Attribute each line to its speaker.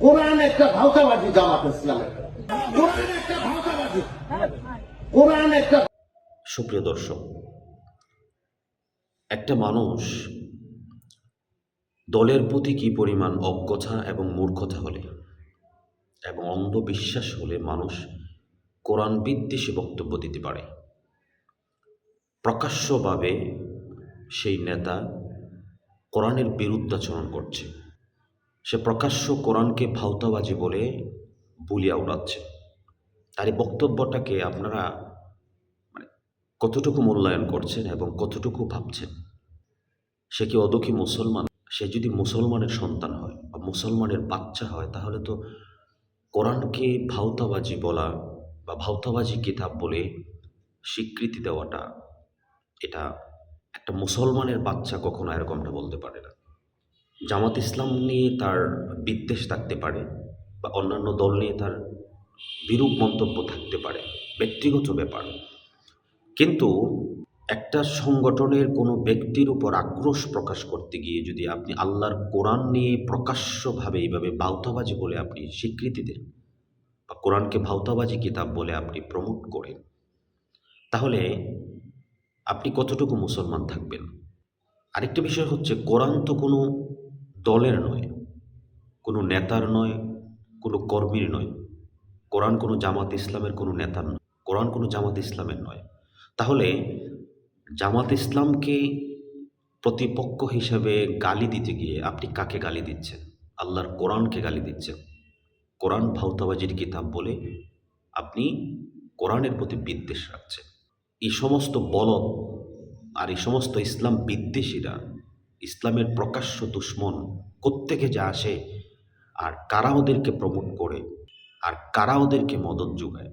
Speaker 1: কোরআন একটা জামাত ইসলামের
Speaker 2: সুপ্রিয় দর্শক, একটা মানুষ দলের প্রতি কী পরিমাণ অজ্ঞতা এবং মূর্খতা হলে এবং অন্ধবিশ্বাস হলে মানুষ কোরআন বিদ্বেষী বক্তব্য দিতে পারে? প্রকাশ্যভাবে সেই নেতা কোরআনের বিরুদ্ধাচরণ করছে। সে প্রকাশ্য কোরআনকে ভাওতাবাজি বলে বুলিয়া উড়াচ্ছে। তার এই বক্তব্যটাকে আপনারা মানে কতটুকু মূল্যায়ন করছেন এবং কতটুকু ভাবছেন? সে কি অদুখী মুসলমান? সে যদি মুসলমানের সন্তান হয় বা মুসলমানের বাচ্চা হয়, তাহলে তো কোরআনকে ভাওতাবাজি বলা বা ভাওতাবাজি কিতাব বলে স্বীকৃতি দেওয়াটা এটা একটা মুসলমানের বাচ্চা কখনো এরকমটা বলতে পারে না। জামাত ইসলাম নিয়ে তার বিদ্বেষ থাকতে পারে বা অন্যান্য দল নিয়ে তার বিরূপ মন্তব্য থাকতে পারে, ব্যক্তিগত ব্যাপার। কিন্তু একটা সংগঠনের কোনো ব্যক্তির উপর আক্রোশ প্রকাশ করতে গিয়ে যদি আপনি আল্লাহর কোরআন নিয়ে প্রকাশ্যভাবে এইভাবে ভাওতাবাজি বলে আপনি স্বীকৃতি দেন বা কোরআনকে ভাওতাবাজি কিতাব বলে আপনি প্রমোট করেন, তাহলে আপনি কতটুকু মুসলমান থাকবেন? আরেকটা বিষয় হচ্ছে, কোরআন তো কোনো দলের নয়, কোনো নেতার নয়, কোনো কর্মীর নয়। কোরআন কোনো জামাত ইসলামের কোনো নেতার নয়, কোরআন কোনো জামাত ইসলামের নয়। তাহলে জামাত ইসলামকে প্রতিপক্ষ হিসেবে গালি দিতে গিয়ে আপনি কাকে গালি দিচ্ছেন? আল্লাহর কোরআনকে গালি দিচ্ছেন। কোরআন ভাওতাবাজির কিতাব বলে আপনি কোরআনের প্রতি বিদ্বেষ রাখছেন। এই সমস্ত বলদ আর এই সমস্ত ইসলাম বিদ্বেষীরা, ইসলামের প্রকাশ্য দুশ্মন কোত্থেকে যা আসে আর কারা ওদেরকে প্রমোট করে আর কারা ওদেরকে মদত যোগায়?